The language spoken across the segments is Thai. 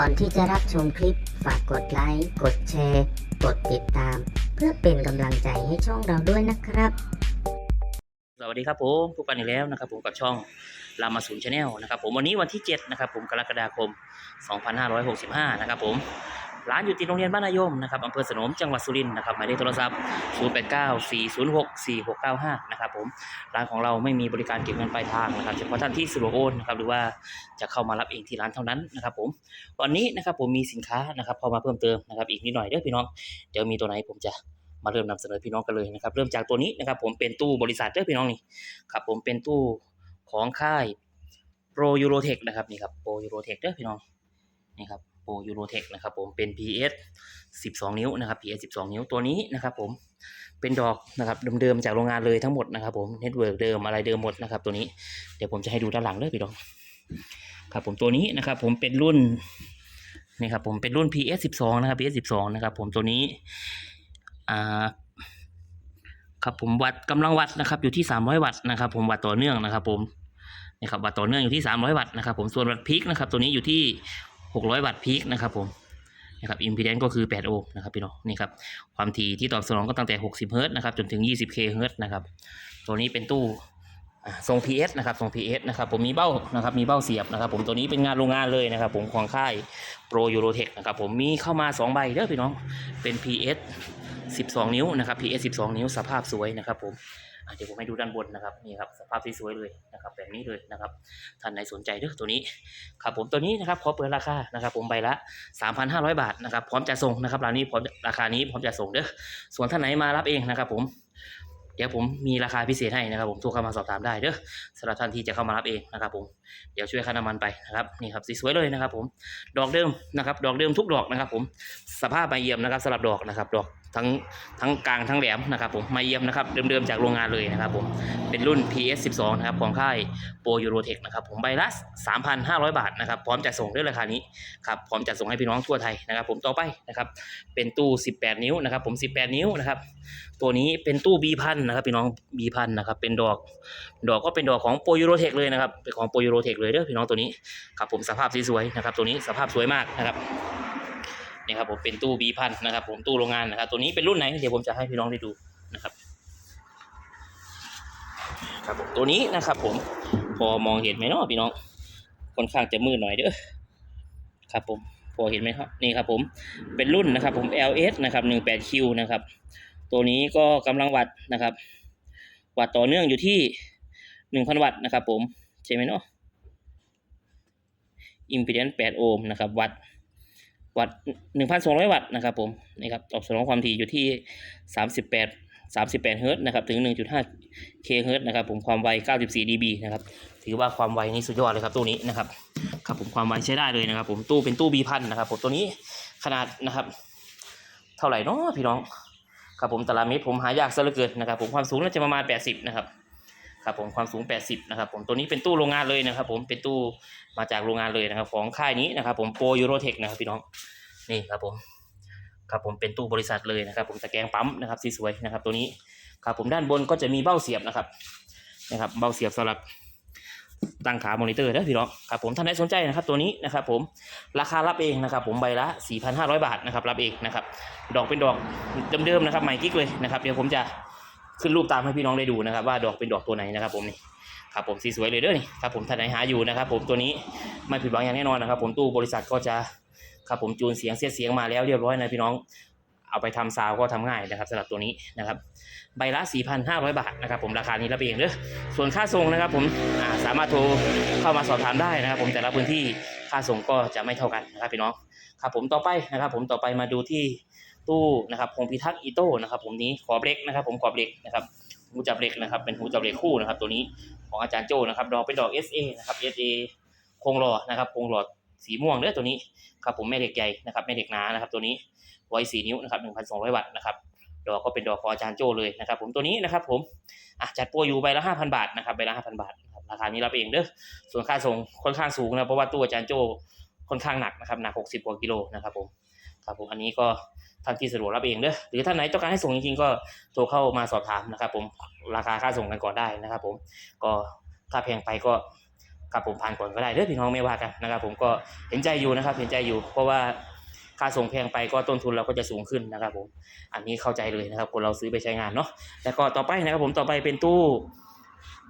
ก่อนที่จะรับชมคลิป ฝากกดไลค์ กดแชร์ กดติดตาม เพื่อเป็นกำลังใจให้ช่องเราด้วยนะครับ สวัสดีครับผมพบกันอีกแล้วนะครับผมกับช่องรามาศูนย์ชาแนลนะครับผมวันนี้วันที่ 7 นะครับผมกรกฎาคม 2565 นะครับผม ร้านอยู่ติดโรงเรียนบ้านนายมนะครับอำเภอสนมจังหวัดสุรินทร์นะครับหมายเลขโทรศัพท์ 0894064695 นะครับผมร้านของเราไม่มีบริการเก็บเงินปลายทางนะครับเฉพาะท่านที่สะดวกโอนนะครับหรือว่าจะเข้ามารับเองที่ร้านเท่านั้นนะครับผมวันนี้นะครับผมมีสินค้านะครับเข้ามาเพิ่มเติมนะครับอีกนิดหน่อยเด้อพี่น้องเดี๋ยวมีตัวไหนผมจะมาเริ่มนำเสนอพี่น้องกันเลยนะครับเริ่มจากตัวนี้นะครับผมเป็นตู้บริษัทเด้อพี่น้องนี่ครับผมเป็นตู้ของค่ายโปรยูโรเทคนะครับนี่ครับโปรยูโรเทคเด้อพี่น้องนี่ครับ โปรยูโรเทคนะครับผมเป็น PS 12 นิ้วนะครับ PS 12 นิ้วตัวนี้นะครับผมเป็นดอกนะครับเดิมๆจากโรงงานเลยทั้งหมดนะครับผมเน็ตเวิร์กเดิมอะไรเดิมหมดนะครับตัวนี้เดี๋ยวผมจะให้ดูด้านหลังเด้อพี่น้องครับผมตัวนี้นะครับผมเป็นรุ่นนี่ครับผมเป็นรุ่น PS 12นะครับ PS 12นะครับผมตัวนี้อ่าครับผมวัดกำลังวัดนะครับอยู่ที่ 300 วัตต์นะครับผมวัดต่อเนื่องนะครับผมนี่ครับวัดต่อเนื่องอยู่ที่ 300 วัตต์นะครับผมส่วนวัดพีคนะครับตัวนี้อยู่ที่ 600 วัตต์พีคนะครับผมนะครับอิมพีแดนก็คือ 8 โอห์มนะครับพี่น้องนี่ครับความถี่ที่ตอบสนองก็ตั้งแต่ 60 เฮิรตซ์นะครับจนถึง 20K เฮิรตซ์นะครับตัวนี้เป็นตู้ทรง PS นะครับทรง PS นะครับผมมีเบ้านะครับมีเบ้าเสียบนะครับผมตัวนี้เป็นงานโรงงานเลยนะครับผมของค่ายโปรยูโรเทคนะครับผมมีเข้ามา 2 ใบเด้อพี่น้องเป็น PS 12 นิ้วนะครับ PS 12 นิ้วสภาพสวยนะครับผม เดี๋ยวผมให้ดูด้านบนนะครับนี่ครับสภาพสวยๆเลยนะครับแบบนี้เลยนะครับท่านไหนสนใจเด้อตัวนี้ครับผมตัวนี้นะครับขอเปิดราคานะครับ ผมใบละ 3,500 บาทนะครับพร้อมจะส่งนะครับร้านนี้พร้อมราคานี้พร้อมจะส่งเด้อส่วนท่านไหนมารับเองนะครับ ผมเดี๋ยวผมมีราคาพิเศษให้นะครับ ผมโทรเข้ามาสอบถามได้เด้อสำหรับท่านที่จะเข้ามารับเองนะครับ ผมเดี๋ยวช่วยค่าน้ำมันไปนะครับนี่ครับสวยๆเลยนะครับ ผมดอกเดิมนะครับ ดอกเดิมทุกดอกนะครับ ผมสภาพมาเยี่ยมนะครับสำหรับดอกนะครับ ดอก ทั้งทั้งกลางทั้งแหลมนะครับผมมาเยี่ยมนะครับเดิมๆจากโรงงานเลยนะครับผมเป็นรุ่น PS 12นะครับของค่ายโปรยูโรเทคนะครับผมใบละ3,500 บาทนะครับพร้อมจะส่งด้วยราคานี้ครับพร้อมจะส่งให้พี่น้องทั่วไทยนะครับผมต่อไปนะครับเป็นตู้ 18 นิ้วนะครับผม 18 นิ้วนะครับตัวนี้เป็นตู้ B พันนะครับพี่น้อง B พันนะครับเป็นดอกดอกก็เป็นดอกของโปรยูโรเทคเลยนะครับเป็นของโปรยูโรเทคเลยเด้อพี่น้องตัวนี้ครับผมสภาพสวยๆนะครับตัวนี้สภาพสวยมากนะครับ นี่ครับผมเป็นตู้บีพันนะครับ ผมตู้โรงงานนะครับ ตัวนี้เป็นรุ่นไหนเดี๋ยวผมจะให้พี่น้องได้ดูนะครับ ครับผมตัวนี้นะครับ ผมพอมองเห็นไหมเนาะพี่น้องค่อนข้างจะมืดหน่อยเด้อครับผมพอเห็นไหมครับนี่ครับผมเป็นรุ่นนะครับ ผม LS นะครับ 18Q นะครับ ตัวนี้ก็กำลังวัดนะครับ วัดต่อเนื่องอยู่ที่ 1,000 วัตต์นะครับ ผมใช่ไหมเนาะอิมพีแดนซ์8โอห์มนะครับ วัด วัตต์1,200วัตต์นะครับผมนี่ครับตอบสนองความถี่อยู่ที่38 38เฮิร์ตนะครับถึง1.5เคเฮิร์ตนะครับผมความไว94 dB นะครับถือว่าความไวนี่สุดยอดเลยครับตู้นี้นะครับครับผมความไวใช้ได้เลยนะครับผมตู้เป็นตู้ B พันนะครับผมตัวนี้ขนาดนะครับ เท่าไหร่เนาะพี่น้องครับผมตารางเมตรผมหายากซะเหลือเกินนะครับผมความสูงน่าจะประมาณ 80 นะครับ ครับผมความสูง 80 นะครับผมตัวนี้เป็นตู้โรงงานเลยนะครับ ผมเป็นตู้มาจากโรงงานเลยนะครับ ของค่ายนี้นะครับ ผมโปรยูโรเทคนะครับพี่น้องนี่ครับผมครับผมเป็นตู้บริษัทเลยนะครับ ผมตะแกรงปั๊มนะครับสีสวยนะครับ ตัวนี้ครับผมด้านบนก็จะมีเบ้าเสียบนะครับนะครับเบ้าเสียบสำหรับตั้งขามอนิเตอร์นะพี่น้องครับผมท่านไหนสนใจนะครับตัวนี้นะครับผมราคารับเองนะครับ ผมใบละ 4,500 บาทนะครับรับเองนะครับดอกเป็นดอกเดิมๆนะครับใหม่กิ๊กเลยนะครับเดี๋ยวผมจะ ขึ้นรูปตามให้พี่น้องได้ดูนะครับ ว่าดอกเป็นดอกตัวไหนนะครับ ผมนี่ครับผมสีสวยเลยเด้อนี่ครับผมท่านไหนหาอยู่นะครับ ผมตัวนี้ไม่ผิดหวังอย่างแน่นอนนะครับ ผมตู้บริษัทก็จะครับผมจูนเสียงเสียเสียงมาแล้วเรียบร้อยนะพี่น้องเอาไปทำซาวก็ทำง่ายนะครับสำหรับตัวนี้นะครับ ใบละ 4,500 บาทนะครับ ผมราคานี้รับเองเด้อส่วนค่าส่งนะครับ ผมาสามารถโทรเข้ามาสอบถามได้นะครับ ผมแต่ละพื้นที่ค่าส่งก็จะไม่เท่ากันนะครับพี่น้องครับผมต่อไปนะครับ ผมต่อไปมาดูที่ ตู้นะครับพงพิทักษ์อีโต้นะครับ ผมนี้ขอบเล็กนะครับ ผมขอบเล็กนะครับหูจับเล็กนะครับ เป็นหูจับเล็กคู่นะครับ ตัวนี้ของอาจารย์โจนะครับดอกเป็นดอก SA นะครับ SA โคงหล่อนะครับโคงหล่อสีม่วงเด้อตัวนี้ครับผมแม่เหล็กใหญ่นะครับแม่เหล็กหนานะครับ ตัวนี้ไว้สี่นิ้วนะครับหนึ่งพันสองร้อยวัตต์นะครับดอกก็เป็นดอกของอาจารย์โจเลยนะครับผมตัวนี้นะครับผมอะจัดโปรอยู่ใบละห้าพันบาทนะครับใบละห้าพันบาทนะครับราคานี้รับเองเด้อส่วนค่าส่งค่อนข้างสูงนะเพราะว่าตัวอาจารย์โจค่อนข้างหนักนะครับหนักหกสิบกว่ากิโลนะครับผมครับผมอันนี้ก็ ท่านที่สะดวกรับเองเด้อหรือท่านไหนต้องการให้ส่งจริงๆ ก็โทรเข้ามาสอบถามนะครับ ผมราคาค่าส่งกันก่อนได้นะครับ ผมก็ถ้าแพงไปก็ครับผมผ่านก่อนก็ได้เด้อพี่น้องไม่ว่ากันนะครับ ผมก็เห็นใจอยู่นะครับ เห็นใจอยู่ เพราะว่าค่าส่งแพงไปก็ต้นทุนเราก็จะสูงขึ้นนะครับ ผม อันนี้เข้าใจเลยนะครับ คนเราซื้อไปใช้งานเนาะแล้วก็ต่อไปนะครับ ผมต่อไปเป็นตู้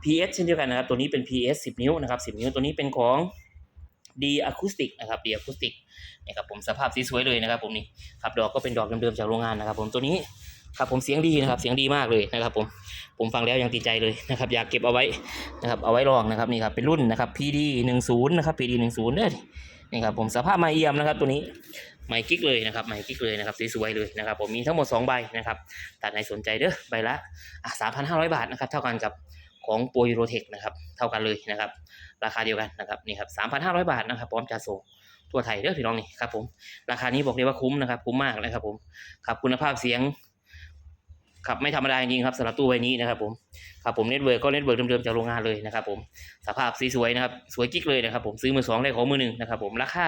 PS เช่นเดียวกันนะครับ ตัวนี้เป็น PS 10 นิ้วนะครับ 10 นิ้วตัวนี้เป็นของ D Acoustic นะครับ D Acoustic นะครับผมสภาพสีสวยเลยนะครับผมนี่ครับดอกก็เป็นดอกเดิมๆจากโรงงานนะครับผมตัวนี้ครับผมเสียงดีนะครับเสียงดีมากเลยนะครับผมผมฟังแล้วยังติดใจเลยนะครับอยากเก็บเอาไว้นะครับเอาไว้ลองนะครับนี่ครับเป็นรุ่นนะครับ PD 10นะครับ PD 10เด้อนี่ครับผมสภาพไม้เอี่ยมนะครับตัวนี้ไม้กิ๊กเลยนะครับไม้กิ๊กเลยนะครับสวยๆเลยนะครับผมมีทั้งหมด 2 ใบนะครับตัดในสนใจเด้อใบละอะ3,500 บาทนะครับเท่ากันกับ ของโปรยูโรเทคนะครับเท่ากันเลยนะครับ ราคาเดียวกันนะครับนี่ครับ3,500บาทนะครับพร้อมจัดส่งทั่วไทยเด้อพี่น้องนี่ครับผมราคานี้บอกเลยว่าคุ้มนะครับคุ้มมากนะครับผมครับคุณภาพเสียงครับไม่ธรรมดาจริงครับสำหรับตู้ใบนี้นะครับผมครับผมเน็ตเวิร์กก็เน็ตเวิร์กเดิมๆจากโรงงานเลยนะครับผมสภาพสีสวยนะครับสวยกิ๊กเลยนะครับผมซื้อมือสองได้ของมือหนึ่งนะครับผมราคา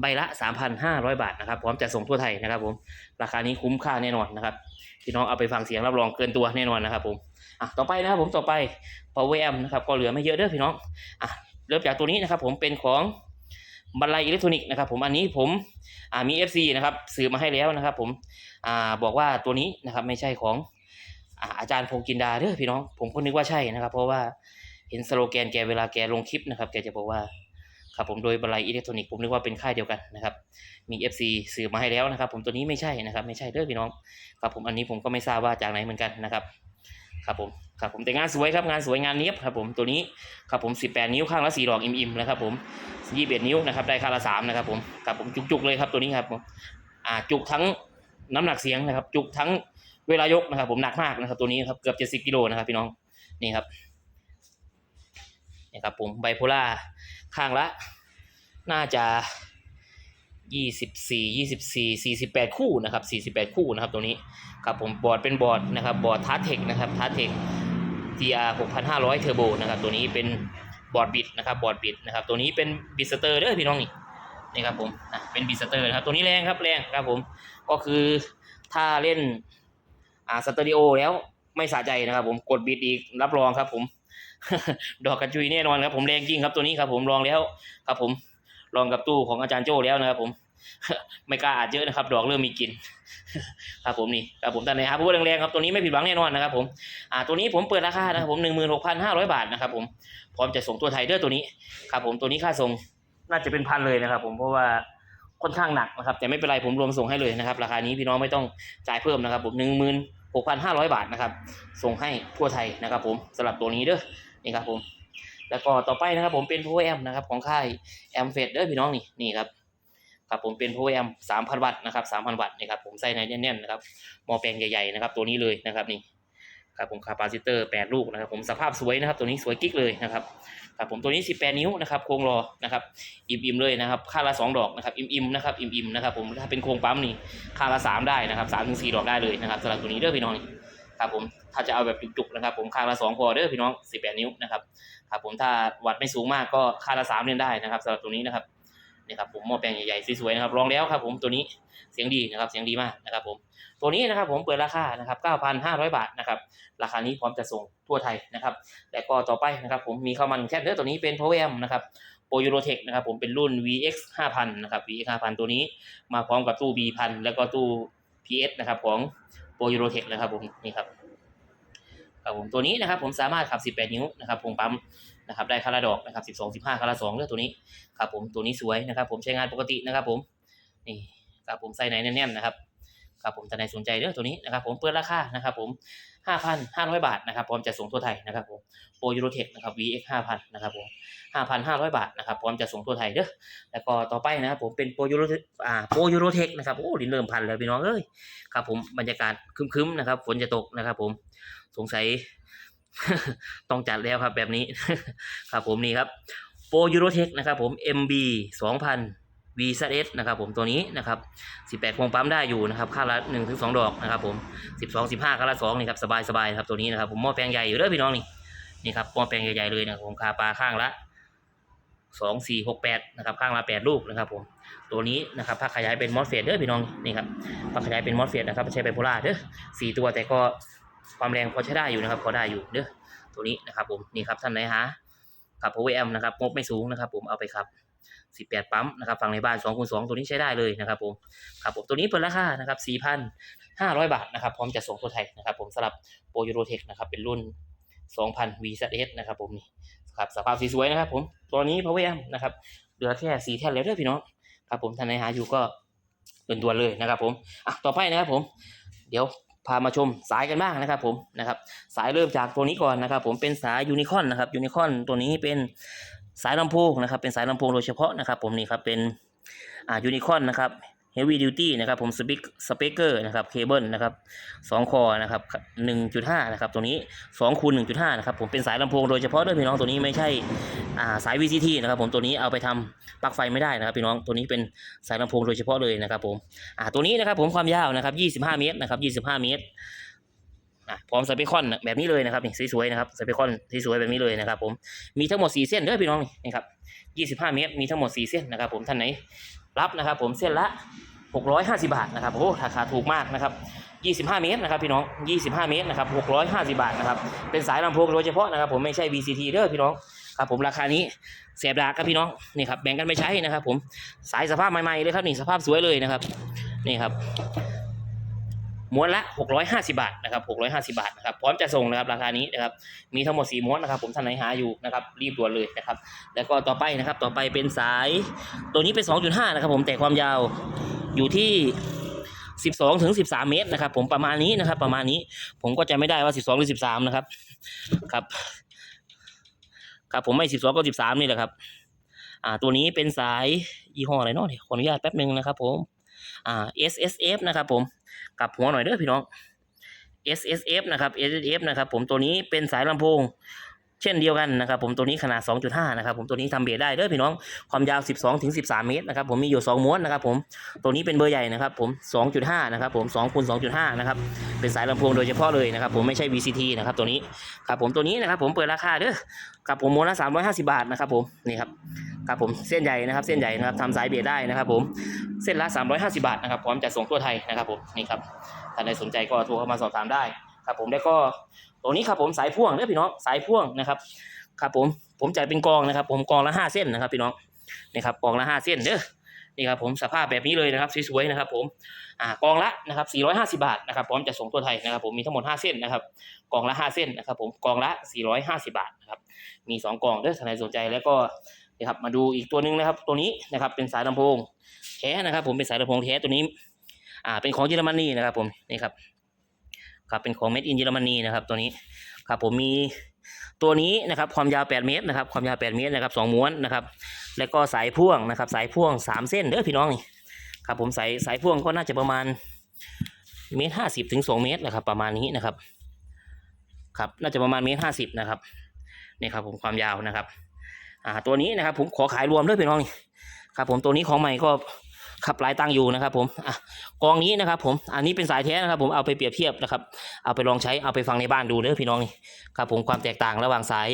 ใบละ 3,500 บาทนะครับพร้อมจัดส่งทั่วไทยนะครับผมราคานี้คุ้มค่าแน่นอนนะครับพี่น้องเอาไปฟังเสียงรับรองเกินตัวแน่นอนนะครับผม อะต่อไปนะครับผมต่อไป power amp นะครับก็เหลือไม่เยอะเด้อพี่น้องอะเริ่มจากตัวนี้นะครับผมเป็นของบรรลัยอิเล็กทรอนิกส์นะครับผมอันนี้ผมอ่ามี FC นะครับซื้อมาให้แล้วนะครับผมอ่าบอกว่าตัวนี้นะครับไม่ใช่ของอ่าอาจารย์พงกินดาเด้อพี่น้อง ผมก็นึกว่าใช่นะครับ เพราะว่าเห็นสโลแกนแกเวลาแกลงคลิปนะครับ แกจะบอกว่าครับผมโดยบรรลัยอิเล็กทรอนิกส์ผมนึกว่าเป็นค่ายเดียวกันนะครับ มี FC ซื้อมาให้แล้วนะครับ ผมตัวนี้ไม่ใช่นะครับ ไม่ใช่เด้อพี่น้องครับผมอันนี้ผมก็ไม่ทราบว่าจากไหนเหมือนกันนะครับ ครับผมครับผมแต่งานสวยครับงานสวยงานเนี้ยบครับผมตัวนี้ครับผม18 นิ้วข้างละ4ดอกอิ่มๆนะครับผม21นิ้วนะครับได้ข้างละ3นะครับผมครับผมจุกๆเลยครับตัวนี้ครับผมอ่าจุกทั้งน้ำหนักเสียงนะครับ จุกทั้งเวลายกนะครับ ผมหนักมากนะครับ ตัวนี้ครับเกือบ70กิโลนะครับพี่น้องนี่ครับนี่ครับผมไบโพล่าข้างละ น่าจะ 24 24 48คู่นะครับ48คู่นะครับตัวนี้ครับผมบอร์ดเป็นบอร์ดนะครับบอร์ดทัสเทคนะครับทัสเทค TR 6500 Turbo นะครับตัวนี้เป็นบอร์ดบิดนะครับบอร์ดบิดนะครับตัวนี้เป็นบิดสเตอร์เด้อพี่น้องนี่นี่ครับผมอะเป็นบิดสเตอร์นะครับตัวนี้แรงครับแรงครับผมก็คือถ้าเล่นอ่าสเตอริโอแล้วไม่สะใจนะครับผมกดบิดอีกรับรองครับผม ดอกกระจุยแน่นอนครับผมแรงจริงครับตัวนี้ครับผมลองแล้วครับผม ลองกับตู้ของอาจารย์โจ้แล้วนะครับ ผม ไม่กล้าอาจเยอะนะครับ ดอกเริ่มมีกลิ่นครับผมนี่ครับผมแต่ในอาพูดแรงๆครับตัวนี้ไม่ผิดหวังแน่นอนนะครับ ผมอ่าตัวนี้ผมเปิดราคานะครับผมหนึ่งหมื่นหกพันห้าร้อยบาทนะครับ ผมพร้อมจะส่งตัวไทยเด้อตัวนี้ครับผมตัวนี้ค่าส่งน่าจะเป็นพันเลยนะครับ ผมเพราะว่าค่อนข้างหนักนะครับ แต่ไม่เป็นไรผมรวมส่งให้เลยนะครับ ราคานี้พี่น้องไม่ต้องจ่ายเพิ่มนะครับผมหนึ่งหมื่นหกพันห้าร้อยบาทนะครับ ส่งให้ทั่วไทยนะครับ ผมสำหรับตัวนี้เด้อนี่ครับผม แล้วก็ต่อไปนะครับผมเป็น power amp นะครับของค่าย a m f e d เด้อพี่น้องนี่นี่ครับครับผมเป็น power amp 3,000วัตต์นะครับ3,000วัตต์นี่ครับผมใส่ในแน่นๆนะครับหมอแปลงใหญ่ๆนะครับตัวนี้เลยนะครับนี่ครับผมคาปาซิเตอร์8ลูกนะครับผมสภาพสวยนะครับตัวนี้สวยกิ๊กเลยนะครับครับผมตัวนี้18นิ้วนะครับโครงรอนะครับอิ่มๆเลยนะครับค่าละ2ดอกนะครับอิ่มๆนะครับอิ่มๆนะครับผมถ้าเป็นโครงปั๊มนี่ค่าละ3ได้นะครับ3ถึง4ดอกได้เลยนะครับสำหรับตัวนี้เด้อพี่น้องนี่ ครับผมถ้าจะเอาแบบจุกๆนะครับผมค่าละ2พอเด้อพี่น้อง18นิ้วนะครับครับผมถ้าวัดไม่สูงมากก็ค่าละ3เล่นได้นะครับสำหรับตัวนี้นะครับนี่ครับผมหม้อแปลงใหญ่ๆสวยๆนะครับลองแล้วครับผมตัวนี้เสียงดีนะครับเสียงดีมากนะครับผมตัวนี้นะครับผมเปิดราคานะครับ 9,500 บาทนะครับราคานี้พร้อมจะส่งทั่วไทยนะครับและก็ต่อไปนะครับผมมีข้าวมันแคทเนื้อตัวนี้เป็น Poweram นะครับโปรยูโรเทคนะครับผมเป็นรุ่น VX 5000 นะครับ VX 5000 ตัวนี้มาพร้อมกับตู้ B พันแล้วก็ตู้ PS นะครับของ โปรยูโรเทคนะครับผมนี่ครับครับผมตัวนี้นะครับผมสามารถขับ 18 นิ้วนะครับพงปั๊มนะครับได้คาราดอกนะครับ 12 15คารา2เลือกตัวนี้ครับผมตัวนี้สวยนะครับ ผมใช้งานปกตินะครับผมนี่ครับผมใส่ไหนแน่นๆนะครับครับผมท่านใดสนใจเรื่องตัวนี้นะครับ ผมเปิดราคานะครับ ผม 5,500 บาทนะครับพร้อมจะส่งทั่วไทยนะครับผมโปรยูโรเทคนะครับ VX 5,000นะครับผม5,500 บาทนะครับพร้อมจะส่งทั่วไทยเด้อแล้วก็ต่อไปนะครับผมเป็นโปรยูโรอ่าโปรยูโรเทคนะครับโอ้ลิ้นเริ่มพันแล้วพี่น้องเอ้ยครับผมบรรยากาศคึ้มๆนะครับฝนจะตกนะครับผมสงสัยต้องจัดแล้วครับแบบนี้ครับผมนี่ครับโปรยูโรเทคนะครับผม MB 2000 VZS นะครับผมตัวนี้นะครับ18วงปั๊มได้อยู่นะครับค่าละ1ถึง2ดอกนะครับผม12 15ค่าละ2นี่ครับสบายๆครับตัวนี้นะครับผมหม้อแปลงใหญ่อยู่เด้อพี่น้องนี่นี่ครับหม้อแปลงใหญ่ๆเลยนะครับผมคาปลาข้างละ2 4 6 8นะครับข้างละ8ลูกนะครับผมตัวนี้นะครับพักขยายเป็นมอสเฟตเด้อพี่น้องนี่ครับพักขยายเป็นมอสเฟตนะครับไม่ใช่ไบโพล่าเด้อสี่ตัวแต่ก็ความแรงพอใช้ได้อยู่นะครับพอได้อยู่เด้อตัวนี้นะครับผมนี่ครับท่านไหนหาขับ power amp นะครับงบไม่สูงนะครับผมเอาไปขับ 18 ปั๊มนะครับฝั่งในบ้าน2คูณ2ตัวนี้ใช้ได้เลยนะครับผมครับผมตัวนี้เปิดราคานะครับ4,500 บาทนะครับพร้อมจะส่งทั่วไทยนะครับผมสำหรับโปรยูโรเทคนะครับเป็นรุ่น 2,000 VZS นะครับผมนี่ครับสภาพสีสวยนะครับผมตัวนี้ power amp นะครับเหลือแค่สีแท่นแล้วเด้อพี่น้องครับผมท่านไหนหาอยู่ก็เป็นตัวเลยนะครับผมอะต่อไปนะครับผม เดี๋ยวพามาชมสายกันบ้างนะครับผมนะครับสายเริ่มจากตัวนี้ก่อนนะครับผมเป็นสายยูนิคอนนะครับยูนิคอนตัวนี้เป็น สายลำโพงนะครับ เป็นสายลำโพงโดยเฉพาะนะครับ ผมนี่ครับเป็นอ่ายูนิคอนนะครับ heavy duty นะครับผมสปีกสเปกเกอร์นะครับเคเบิลนะครับสองคอนะครับหนึ่งจุดห้านะครับตัวนี้สองคูณหนึ่งจุดห้านะครับผมเป็นสายลำโพงโดยเฉพาะด้วยพี่น้องตัวนี้ไม่ใช่อ่าสาย VCT นะครับผมตัวนี้เอาไปทำปลั๊กไฟไม่ได้นะครับพี่น้องตัวนี้เป็นสายลำโพงโดยเฉพาะเลยนะครับผมอ่าตัวนี้นะครับผมความยาวนะครับยี่สิบห้าเมตรนะครับยี่สิบห้าเมตร อะพร้อมสเปคอนแบบนี้เลยนะครับนี่สวยๆนะครับสเปคอนสวยๆแบบนี้เลยนะครับ ผมมีทั้งหมด4เส้นเด้อพี่น้องนี่ครับ25 เมตรมีทั้งหมด 4 เส้นนะครับ ผมท่านไหนรับนะครับ ผมเส้นละ 650 บาทนะครับโอ้ราคาถูกมากนะครับ25 เมตรนะครับพี่น้อง 25 เมตรนะครับ650 บาทนะครับ เป็นสายลำโพงโดยเฉพาะนะครับ ผมไม่ใช่ VCT เด้อพี่น้องครับผมราคานี้เสียบดาครับพี่น้องนี่ครับแบ่งกันไปใช้นะครับ ผมสายสภาพใหม่ๆเลยครับนี่สภาพสวยเลยนะครับนี่ครับ ม้วนละ 650 บาทนะครับ650 บาทนะครับพร้อมจะส่งนะครับราคานี้นะครับมีทั้งหมด 4 ม้วนนะครับ ผมท่านไหนหาอยู่นะครับรีบด่วนเลยนะครับ แล้วก็ต่อไปนะครับต่อไปเป็นสายตัวนี้เป็น 2.5 นะครับ ผมแต่ความยาวอยู่ที่12ถึง13 เมตรนะครับ ผมประมาณนี้นะครับ ประมาณนี้ผมก็จะไม่ได้ว่า 12 หรือ 13 นะครับครับครับผมไม่ 12 ก็ 13 นี่แหละครับอ่าตัวนี้เป็นสายยี่ห้ออะไรเนาะขออนุญาตแป๊บหนึ่งนะครับผมอ่า SSF นะครับผม กลับหัวหน่อยเด้อพี่น้อง S S F นะครับ S S F นะครับ ผมตัวนี้เป็นสายลำโพง เช่นเดียวกันนะครับผมตัวนี้ขนาด 2.5 นะครับผมตัวนี้ทำเบสได้เด้อพี่น้องความยาว 12ถึง13 เมตรนะครับผมมีอยู่ 2 ม้วนนะครับผมตัวนี้เป็นเบอร์ใหญ่นะครับผม 2.5 นะครับผม2คูณ2.5 นะครับเป็นสายลำโพงโดยเฉพาะเลยนะครับผมไม่ใช่ VCT นะครับตัวนี้ครับผมตัวนี้นะครับผมเปิดราคาเด้อครับผมม้วนละ 350 บาทนะครับผมนี่ครับครับผมเส้นใหญ่นะครับเส้นใหญ่นะครับทำสายเบสได้นะครับผมเส้นละ 350 บาทนะครับพร้อมจะส่งทั่วไทยนะครับผมนี่ครับท่านใดสนใจก็โทรเข้ามาสอบถามได้ครับผมแล้วก็ ตัวนี้ครับผมสายพ่วงเด้อพี่น้องสายพ่วงนะครับครับผมผมจ่ายเป็นกองนะครับ ผมกองละห้าเส้นนะครับพี่น้องนี่ครับกองละห้าเส้นเด้อนี่ครับผมสภาพแบบนี้เลยนะครับสวยๆนะครับ ผมอ่ากองละนะครับ450 บาทนะครับพร้อมจะส่งทั่วไทยนะครับ ผมมีทั้งหมด5เส้นนะครับกองละ5เส้นนะครับ ผมกองละ 450 บาทนะครับมีสองกองเด้อท่านใดสนใจแล้วก็นะครับมาดูอีกตัวหนึงนะครับ ตัวนี้นะครับเป็นสายลำโพงแท้นะครับ ผมเป็นสายลำโพงแท้ตัวนี้อ่าเป็นของเยอรมนีนะครับ ผมนี่ครับ ครับเป็นของเม็ดอินเยอรมนีนะครับตัวนี้ครับผมมีตัวนี้นะครับความยาว 8 เมตรนะครับความยาว 8 เมตรนะครับสองม้วนนะครับ แล้วก็สายพ่วงนะครับ สายพ่วง 3 เส้นเด้อพี่น้องนี่ครับผมสายสายพ่วงก็น่าจะประมาณเมตรห้าสิบถึงสองเมตรนะครับ ประมาณนี้นะครับครับน่าจะประมาณเมตรห้าสิบนะครับนี่ครับผมความยาวนะครับอ่าตัวนี้นะครับผมขอขายรวมด้วยพี่น้องนี่ครับผมตัวนี้ของใหม่ก็ ขับหลายตั้งอยู่นะครับผมอะกองนี้นะครับผมอันนี้เป็นสายแท้นะครับผมเอาไปเปรียบเทียบนะครับ เอาไปลองใช้เอาไปฟังในบ้านดูเด้อพี่น้องนี่ครับผมความแตกต่างระหว่างสาย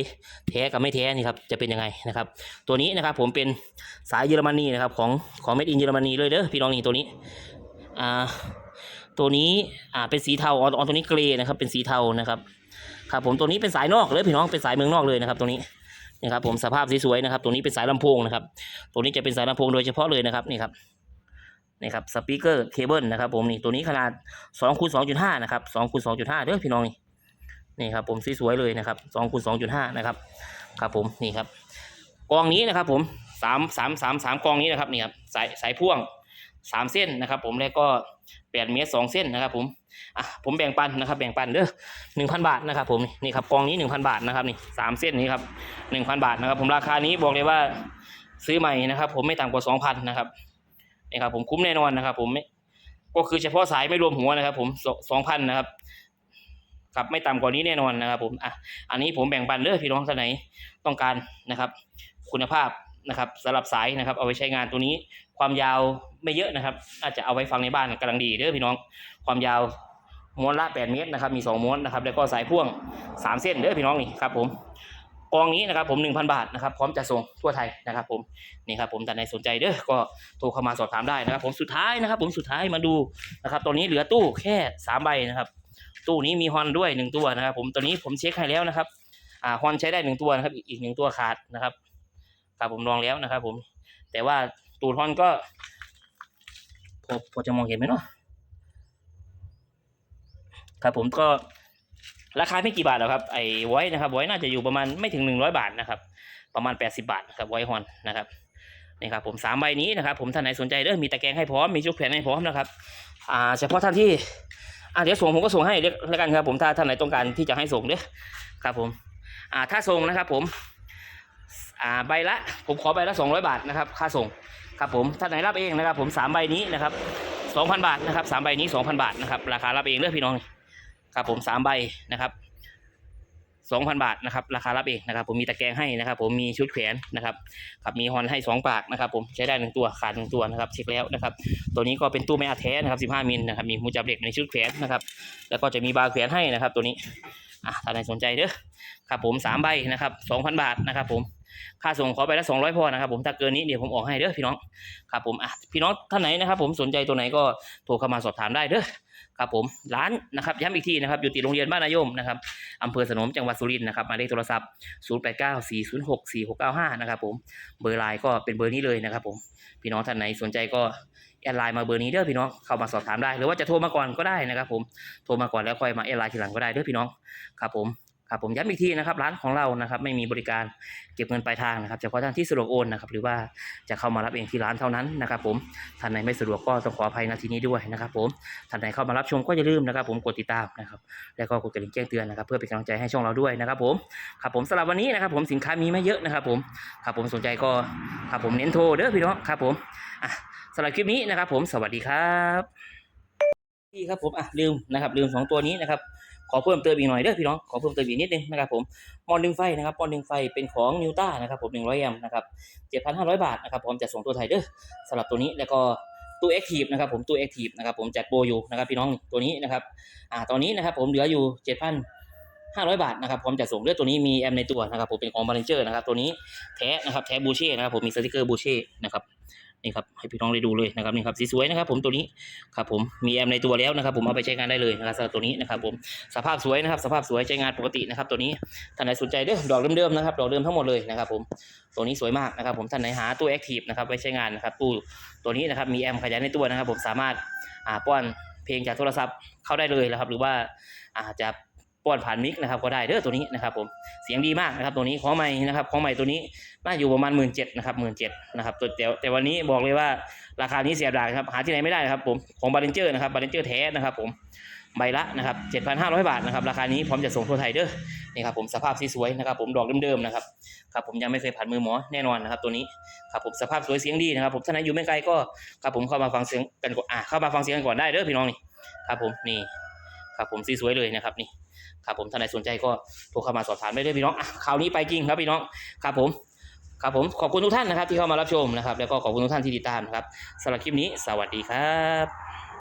แท้กับไม่แท้นี่ครับจะเป็นยังไงนะครับ ตัวนี้นะครับผมเป็นสายเยอรมนีนะครับของของเม็ดอินเยอรมนีเลยเด้อพี่น้องนี่ตัวนี้อ่าตัวนี้อ่าเป็นสีเทาอ๋ออ๋อตัวนี้เกรย์นะครับเป็นสีเทานะครับครับผมตัวนี้เป็นสายนอกเลยพี่น้องเป็นสายเมืองนอกเลยนะครับตัวนี้นะครับผมสภาพสวยๆนะครับตัวนี้เป็นสายลำโพงนะครับตัวนี้จะเป็นสายลำโพงโดยเฉพาะเลยนะครับนี่ครับ นี่ครับสปีกเกอร์เคเบิลนะครับผมนี่ตัวนี้ขนาด2คูณ2.5นะครับ2คูณ2.5เด้อพี่น้องนี่นี่ครับผมสวยๆเลยนะครับ2คูณ2.5นะครับครับผมนี่ครับกองนี้นะครับผมสามสามสามสามกองนี้นะครับนี่ครับสายสายพ่วงสามเส้นนะครับ ผมแล้วก็แปดเมตรสองเส้นนะครับ ผมอะผมแบ่งปันนะครับแบ่งปันเด้อหนึ่งพันบาทนะครับผมนี่ครับกองนี้หนึ่งพันบาทนะครับนี่สามเส้นนี้ครับหนึ่งพันบาทนะครับ ผมราคานี้บอกเลยว่าซื้อใหม่นะครับ ผมไม่ต่ำกว่าสองพันนะครับ นี่ครับผมคุ้มแน่นอนนะครับ ผมก็คือเฉพาะสายไม่รวมหัวนะครับ ผมสองพันนะครับครับไม่ต่ำกว่านี้แน่นอนนะครับ ผมอะอันนี้ผมแบ่งปันเด้อพี่น้องท่านไหนต้องการนะครับ คุณภาพนะครับสำหรับสายนะครับ เอาไว้ใช้งานตัวนี้ ความยาวไม่เยอะนะครับ อาจจะเอาไว้ฟังในบ้านกำลังดีเด้อพี่น้อง ความยาวม้วนละ 8 เมตรนะครับ มี 2 ม้วนนะครับ แล้วก็สายพ่วง 3 เส้นเด้อพี่น้องนี่ครับผม กองนี้นะครับผม1,000 บาทนะครับพร้อมจะส่งทั่วไทยนะครับผมนี่ครับผมแต่ในสนใจเด้อก็โทรเข้ามาสอบถามได้นะครับ ผมสุดท้ายนะครับ ผมสุดท้ายมาดูนะครับตอนนี้เหลือตู้แค่สามใบนะครับตู้นี้มีฮอนด้วยหนึ่งตัวนะครับ ผมตัวนี้ผมเช็คให้แล้วนะครับอ่าฮอนใช้ได้หนึ่งตัวนะครับอีกอีกหนึ่งตัวขาดนะครับครับผมลองแล้วนะครับ ผมแต่ว่าตูดฮอนก็พอพอจะมองเห็นไหมเนาะครับผมก็ ราคาไม่กี่บาทหรอกครับไอ้ไว้นะครับไว้น่าจะอยู่ประมาณไม่ถึงหนึ่งร้อยบาทนะครับ ประมาณแปดสิบาทครับไว้ฮอนนะครับนี่ครับผมสามใบนี้นะครับ ผมท่านไหนสนใจเด้อมีตะแกรงให้พร้อมมีชุดแขวนให้พร้อมนะครับอ่าเฉพาะท่านที่อ่าเดี๋ยวส่งผมก็ส่งให้เรียกแล้วกันครับ ผมถ้าท่านไหนต้องการที่จะให้ส่งเด้อครับผมอ่าถ้าส่งนะครับผมอ่าใบละผมขอใบละสองร้อยบาทนะครับ ค่าส่งครับผมท่านไหนรับเองนะครับ ผมสามใบนี้นะครับสองพันบาทนะครับสามใบนี้สองพันบาทนะครับราคารับเองเด้อพี่น้อง ครับผมสามใบนะครับสองพันบาทนะครับราคารับเองนะครับ ผมมีตะแกรงให้นะครับ ผมมีชุดแขวนนะครับครับมีฮอนให้สองปากนะครับ ผมใช้ได้หนึ่งตัวขาดหนึ่งตัวนะครับเช็คแล้วนะครับ ตัวนี้ก็เป็นตู้ไม่อาแท้นะครับสิบห้ามิลนะครับมีหูจับเหล็กในชุดแขวนนะครับ แล้วก็จะมีบาร์แขวนให้นะครับ ตัวนี้อะท่านไหนสนใจเด้อครับผมสามใบนะครับสองพันบาทนะครับผม ค่าส่งขอไปละสองร้อยพอนะครับผมถ้าเกินนี้เดี๋ยวผมออกให้เด้อพี่น้องครับผมอะพี่น้องท่านไหนนะครับ ผมสนใจตัวไหนก็โทรเข้ามาสอบถามได้เด้อครับผมร้านนะครับย้ำอีกทีนะครับอยู่ติดโรงเรียนบ้านนายมนะครับอำเภอสนมจังหวัดสุรินทร์นะครับหมายเลขโทรศัพท์ 0 8 9 4 0 6 4 6 9 5 นะครับผมเบอร์ไลน์ก็เป็นเบอร์นี้เลยนะครับผมพี่น้องท่านไหนสนใจก็แอดไลน์มาเบอร์นี้เด้อพี่น้องเข้ามาสอบถามได้ หรือว่าจะโทรมาก่อนก็ได้นะครับผมโทรมาก่อนแล้วค่อยมาแอดไลน์ทีหลังก็ได้เด้อพี่น้องครับผม ครับผมย้ำอีกทีนะครับร้านของเรานะครับไม่มีบริการเก็บเงินปลายทางนะครับเฉพาะท่านที่สะดวกโอนนะครับหรือว่าจะเข้ามารับเองที่ร้านเท่านั้นนะครับผมท่านไหนไม่สะดวกก็ต้องขออภัยนาทีนี้ด้วยนะครับผมท่านไหนเข้ามารับชมก็อย่าลืมนะครับ ผมกดติดตามนะครับแล้วก็กดกระดิ่งแจ้งเตือนนะครับ เพื่อเป็นกำลังใจให้ช่องเราด้วยนะครับผมครับผมสำหรับวันนี้นะครับ ผมสินค้ามีไม่เยอะนะครับ ผมครับผมสนใจก็ครับผมเน้นโทรเด้อพี่น้องครับผมอะสำหรับคลิปนี้นะครับ ผมสวัสดีครับพี่ครับผมอะลืมนะครับลืมสองตัวนี้นะครับ ขอเพิ่มเติมอีกหน่อยเด้อพี่น้องขอเพิ่มเติมอีกนิดนึงนะครับผมมอนดึงไฟนะครับมอนดึงไฟเป็นของนิวต้านะครับผม100แอมป์นะครับ7,500 บาทนะครับพร้อมจะส่งตัวไทยเด้อสำหรับตัวนี้แล้วก็ตู้แอคทีฟนะครับผมตู้แอคทีฟนะครับผมจัดโปรอยู่นะครับพี่น้องตัวนี้นะครับอ่าตอนนี้นะครับผมเหลืออยู่ 7,500 บาทนะครับพร้อมจะส่งเด้อตัวนี้มีแอมป์ในตัวนะครับผมเป็นของบาลนเจอร์นะครับตัวนี้แท้นะครับแท้บูเช่นะครับผมมีสติกเกอร์บูเช่นะครับ นี่ครับให้พี่น้องได้ดูเลยนะครับนี่ครับสีสวยนะครับ ผมตัวนี้ครับผมมีแอมในตัวแล้วนะครับ ผมเอาไปใช้งานได้เลยนะครับสำหรับตัวนี้นะครับ ผมสภาพสวยนะครับ สภาพสวยใช้งานปกตินะครับ ตัวนี้ท่านไหนสนใจเด้อดอกเดิมๆนะครับดอกเดิมทั้งหมดเลยนะครับ ผมตัวนี้สวยมากนะครับ ผมท่านไหนหาตู้แอคทีฟนะครับไว้ใช้งานนะครับตู้ตัวนี้นะครับมีแอมขยายในตัวนะครับ ผมสามารถอ่าป้อนเพลงจากโทรศัพท์เข้าได้เลยนะครับ หรือว่าอาจจะ ป้อนผ่านมิกนะครับก็ได้เด้อตัวนี้นะครับผมเสียงดีมากนะครับตัวนี้ของใหม่นะครับของใหม่ตัวนี้น่าอยู่ประมาณหมื่นเจ็ดนะครับหมื่นเจ็ดนะครับตัวแต่แต่วันนี้บอกเลยว่าราคานี้เสียดายครับหาที่ไหนไม่ได้นะครับผมของบาเลนเจอร์นะครับบาเลนเจอร์แท้นะครับผมใบละนะครับ7,500 บาทนะครับราคานี้พร้อมจะส่งทั่วไทยเด้อนี่ครับผมสภาพสวยนะครับผมดอกเดิมๆนะครับครับผมยังไม่เคยผ่านมือหมอแน่นอนนะครับตัวนี้ครับผมสภาพสวยเสียงดีนะครับผมท่านไหนอยู่ไม่ไกลก็ครับผมเข้ามาฟังเสียงกันก่อนอะเข้ามาฟังเสียงกันก่อนได้เด้อพี่น้องนี่ครับผมนี่ครับผมสวยเลยนะครับนี่ ครับผมท่านใดสนใจก็โทรเข้ามาสอบถามได้เลยพี่น้องอะคราวนี้ไปจริงครับพี่น้องครับผมครับผมขอบคุณทุกท่านนะครับที่เข้ามารับชมนะครับ แล้วก็ขอบคุณทุกท่านที่ติดตามนะครับสำหรับคลิปนี้ สวัสดีครับ